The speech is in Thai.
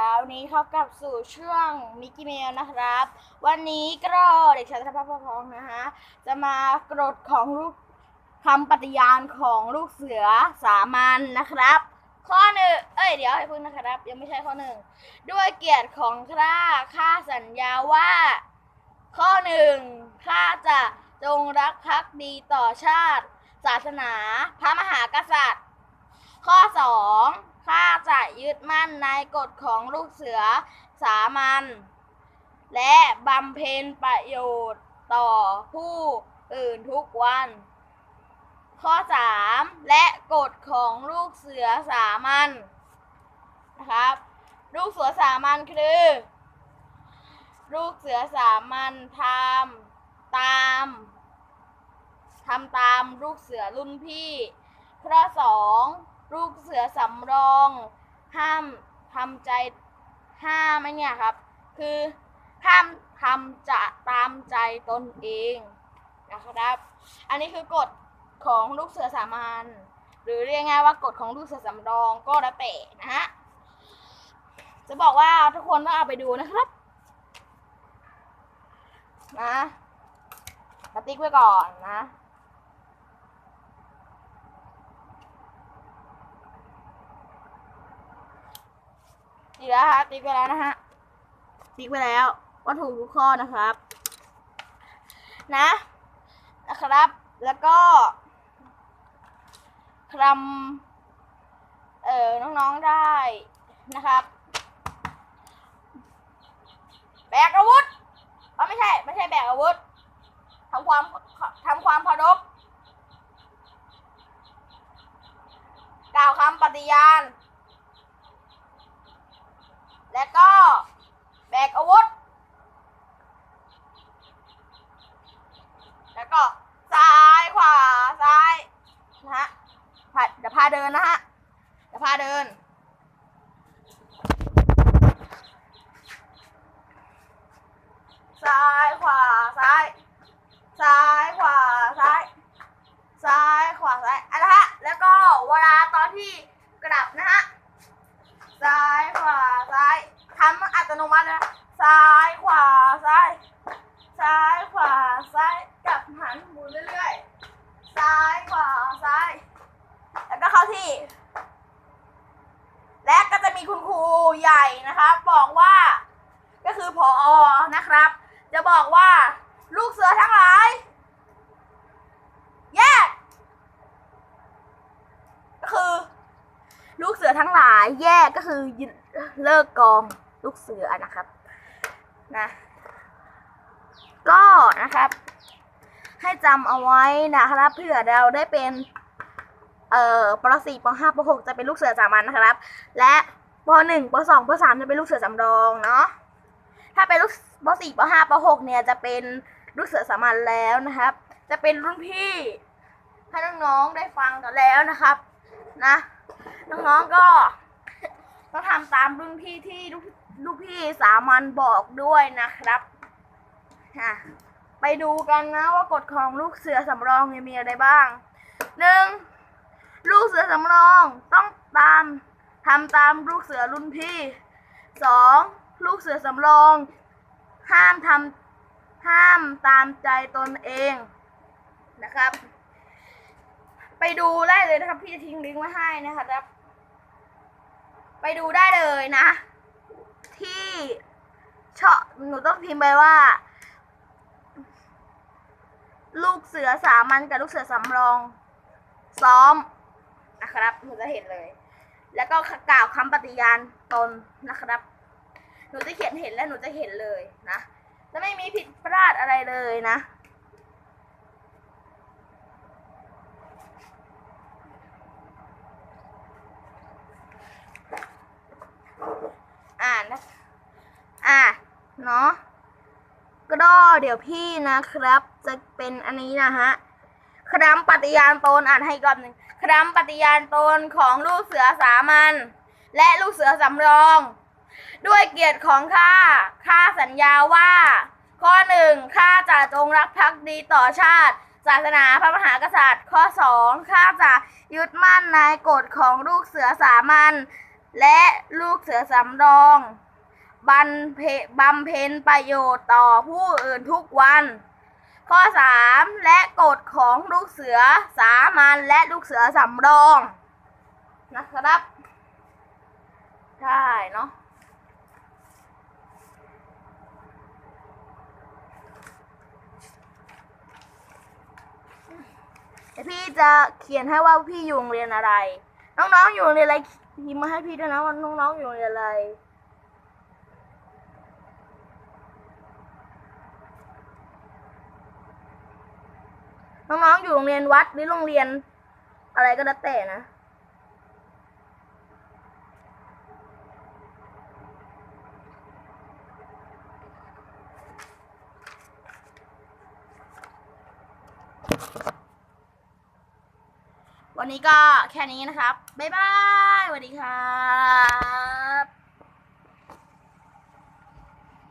แล้วนี้เขากลับสู่ช่วงมิกกี้เมลนะครับ วันนี้ก็เด็กชายธนพัฒน์พองนะฮะจะมากรดของลูกคำปฏิญาณของลูกเสือสามัญนะครับ ข้อหนึ่งเอ้ยเดี๋ยวให้พึ่งนะครับ ยังไม่ใช่ข้อหนึ่งด้วยเกียรติของข้าข้าสัญญาว่า ข้อหนึ่งข้าจะจงรักภักดีต่อชาติ ศาสนา พระมหากษัตริย์ ข้อสองข้าจะยึดมั่นในกฎของลูกเสือสามัญและบำเพ็ญประโยชน์ต่อผู้อื่นทุกวัน ข้อสามและกฎของลูกเสือสามัญนะครับ ลูกเสือสามัญคือ ลูกเสือสามัญทำตามทำตามลูกเสือรุ่นพี่ ข้อสอง ลือสำรอง ห้ามทำใจห้ามไหมเนี่ยครับ คือห้ามทำจะตามใจตนเองนะครับ อันนี้คือกฎของลูกเสือสามัญหรือเรียกง่ายว่ากฎของลูกเสือสำรองก็แล้วแต่นะฮะจะบอกว่าทุกคนต้องเอาไปดูนะครับนะกระติ๊กไว้ก่อนนะ ดีแล้วฮะติ๊กไปแล้วนะฮะติ๊กไปแล้วว่าถูกทุกข้อนะครับ นะนะครับ แล้วก็คลำเอ่อน้องๆได้นะครับแบกอาวุธอ๋อไม่ใช่ไม่ใช่แบกอาวุธทำความทำความเคารพกล่าวคำปฏิญาณ และก็แบกอาวุธ แล้วก็ซ้ายขวาซ้ายนะฮะพา เดินนะฮะเดี๋ยวพาเดิน ซ้ายขวาซ้าย ซ้ายขวาซ้าย ซ้ายขวาซ้ายอันนะฮะ แล้วก็เวลาตอนที่กลับนะฮะ ซ้ายขวาซ้ายทำอัตโนมัตินะซ้ายขวาซ้าย ซ้ายขวาซ้ายกลับหันหมุนเรื่อยๆาที่ และก็จะมีคุณครูใหญ่นะครับอกว่าก็คือพออนะครับ จะบอกว่าลูกเสือทั้งหลาย แยก ก็คือ ลูกเสือทั้งหลาย แยกก็คือเลิกกองลูกเสือนะครับนะก็นะครับ ให้จำเอาไว้นะครับเผื่อเราได้เป็น เอ่อป .4 ป .5 ป .6 จะเป็นลูกเสือสามัญนะครับ และป .1 ป .2 ป .3 จะเป็นลูกเสือสำรองเนาะถ้าเป็นลูกป .4 ป .5 ป .6 เนี่ยจะเป็นลูกเสือสามัญแล้วนะครับ จะเป็นรุ่นพี่ให้น้องๆได้ฟังกันแล้วนะครับนะน้องๆก็ต้องทำตามรุ่นพี่ที่ลูกลูกพี่สามัญบอกด้วยนะครับอะไปดูกันนะว่ากฎของลูกเสือสำรองมีอะไรบ้างหนึ่ง ลูกเสือสำรองต้องตามทำตามลูกเสือรุ่นพี่สองลูกเสือสำรอง ห้ามทำห้ามตามใจตนเองนะครับ ไปดูได้เลยนะครับ พี่จะทิ้งลิงก์ไว้ให้นะครับ ไปดูได้เลยนะ ที่ชอหนูต้องพิมพ์ไปว่า ลูกเสือสามัญกับลูกเสือสำรอง ซ้อม นะครับหนูจะเห็นเลย แล้วก็กล่าวคำปฏิญาณตนนะครับ หนูจะเขียนเห็นและหนูจะเห็นเลยนะจะไม่มีผิดพลาดอะไรเลยนะอ่านนะอะเนาะก็เดี๋ยวพี่นะครับ จะเป็นอันนี้นะฮะ คำปฏิญาณตนอ่านให้อีกรอบหนึ่งคำปฏิญาณตนของลูกเสือสามัญและลูกเสือสำรอง ด้วยเกียรติของข้าข้าสัญญาว่า ข้อหนึ่งข้าจะจงรักภักดีต่อชาติ ศาสนาพระมหากษัตริย์ ข้อสองข้าจะยึดมั่นในกฎของลูกเสือสามัญและลูกเสือสำรองบำเพ็ญบำเพ็ญประโยชน์ต่อผู้อื่นทุกวัน ข้อ 3 และกฎของลูกเสือสามัญและลูกเสือสำรองนะครับใช่เนาะเดี๋ยวพี่จะเขียนให้ว่าพี่อยู่โรงเรียนอะไร น้องๆอยู่โรงเรียนอะไรพิมพ์มาให้พี่ด้วยนะว่าน้องๆอยู่โรงเรียนอะไร น้องๆอยู่โรงเรียนวัดหรือโรงเรียน อะไรก็แล้วแต่นะวันนี้ก็แค่นี้นะครับ บ๊ายบายสวัสดีครับ